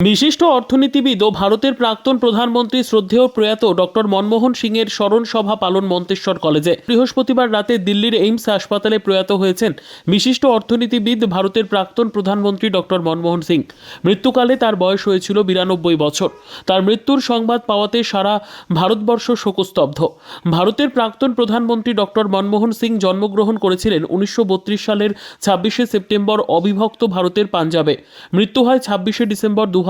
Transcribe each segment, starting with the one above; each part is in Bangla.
বিশিষ্ট অর্থনীতিবিদ ও ভারতের প্রাক্তন প্রধানমন্ত্রী শ্রদ্ধেয় প্রয়াত ডক্টর মনমোহন সিং এর স্মরণ সভা পালন মন্তেশ্বর কলেজে। বৃহস্পতিবার রাতে দিল্লির এইমস হাসপাতালে প্রয়াত হয়েছেন বিশিষ্ট অর্থনীতিবিদ ভারতের প্রাক্তন প্রধানমন্ত্রী ডক্টর মনমোহন সিং। মৃত্যুকালে তার বয়স হয়েছিল বিরানব্বই বছর। তার মৃত্যুর সংবাদ পাওয়াতে সারা ভারতবর্ষ শোকস্তব্ধ। ভারতের প্রাক্তন প্রধানমন্ত্রী ডক্টর মনমোহন সিং জন্মগ্রহণ করেছিলেন উনিশশো বত্রিশ সালের ছাব্বিশে সেপ্টেম্বর অবিভক্ত ভারতের পাঞ্জাবে। মৃত্যু হয় ছাব্বিশে ডিসেম্বর দু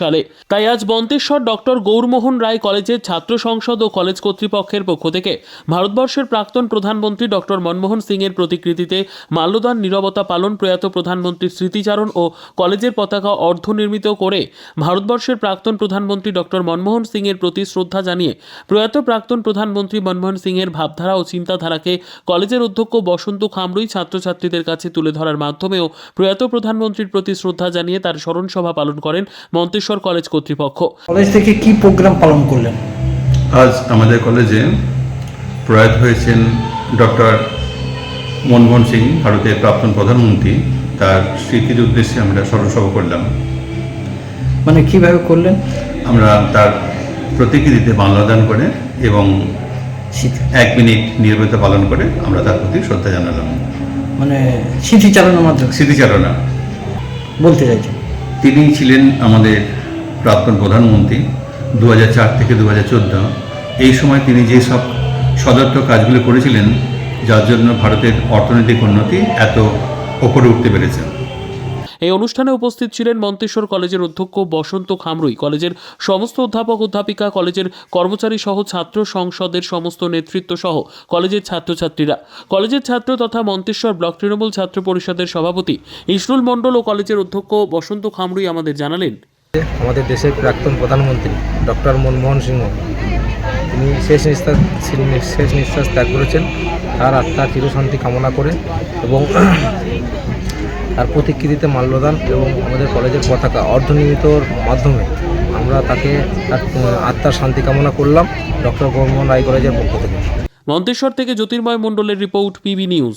সালে। তাই আজ বন্তেশ্বর ডক্টর গৌরমোহন রায় কলেজের ছাত্র সংসদ ও কলেজ কর্তৃপক্ষের পক্ষ থেকে ভারতবর্ষের প্রাক্তন প্রধানমন্ত্রী ডক্টর মনমোহন সিং এর প্রতিকৃতিতে মাল্যদান নিরবতা পালন প্রয়াত প্রধানমন্ত্রীর স্মৃতিচারণ ও কলেজের পতাকা অর্ধনির্মিত করে ভারতবর্ষের প্রাক্তন প্রধানমন্ত্রী ডক্টর মনমোহন সিং এর প্রতি শ্রদ্ধা জানিয়ে প্রয়াত প্রাক্তন প্রধানমন্ত্রী মনমোহন সিং এর ভাবধারা ও চিন্তাধারাকে কলেজের অধ্যক্ষ বসন্ত খামরুই ছাত্রছাত্রীদের কাছে তুলে ধরার মাধ্যমেও প্রয়াত প্রধানমন্ত্রীর প্রতি শ্রদ্ধা জানিয়ে তার স্মরণ সভা পালন করেন। মন্তেশ্বর কলেজ কর্তৃপক্ষ। কলেজ থেকে কি প্রোগ্রাম পালন করলেন? আজ আমাদের কলেজে প্রয়াত হয়েছেন ডক্টর মনমোহন সিং ভারতের প্রাক্তন প্রধানমন্ত্রী। তার স্মৃতির উদ্দেশ্যে আমরা স্মরণসভা করলাম। মানে কীভাবে করলেন? আমরা তার প্রতিকৃতিতে মাল্যদান করে এবং এক মিনিট নির্বিত পালন করে আমরা তার প্রতি শ্রদ্ধা জানালাম। মানে স্মৃতিচারণের মাধ্যমে। স্মৃতিচারণা বলতে চাইছেন? তিনি ছিলেন আমাদের প্রাক্তন প্রধানমন্ত্রী দু হাজার চার থেকে দু হাজার চোদ্দ। এই সময় তিনি যে সব সদর্থ কাজগুলো করেছিলেন, যার জন্য ভারতের অর্থনৈতিক উন্নতি এত ওপরে উঠতে পেরেছে। এই অনুষ্ঠানে উপস্থিত ছিলেন মন্তেশ্বর কলেজের অধ্যক্ষ বসন্ত খামরুই। কলেজের সমস্ত অধ্যাপক, অধ্যাপিকা, কলেজের কর্মচারী সহ ছাত্র সংসদের সমস্ত নেতৃত্ব সহ কলেজের ছাত্রছাত্রীরা। কলেজের ছাত্র তথা মন্তেশ্বর ব্লক তৃণমূল ছাত্র পরিষদের সভাপতি ইসরুল মণ্ডল ও কলেজের অধ্যক্ষ বসন্ত খামরুই আমাদের জানালেন। আমাদের দেশের প্রাক্তন প্রধানমন্ত্রী ডক্টর মনমোহন সিংহ, তিনি শেষ নিঃশ্বাস শেষ নিঃশ্বাস ত্যাগ করেছেন। তার আত্মার চিরশান্তি কামনা করে এবং তার প্রতিকৃতিতে মাল্যদান এবং আমাদের কলেজের পতাকা অর্ধনির্মিতর মাধ্যমে আমরা তাকে তার আত্মার শান্তি কামনা করলাম ডক্টর গৌরমোহন রায় কলেজের পক্ষ থেকে। মন্তেশ্বর থেকে জ্যোতির্ময় মণ্ডলের report PB news.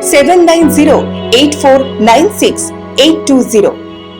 790 8496 820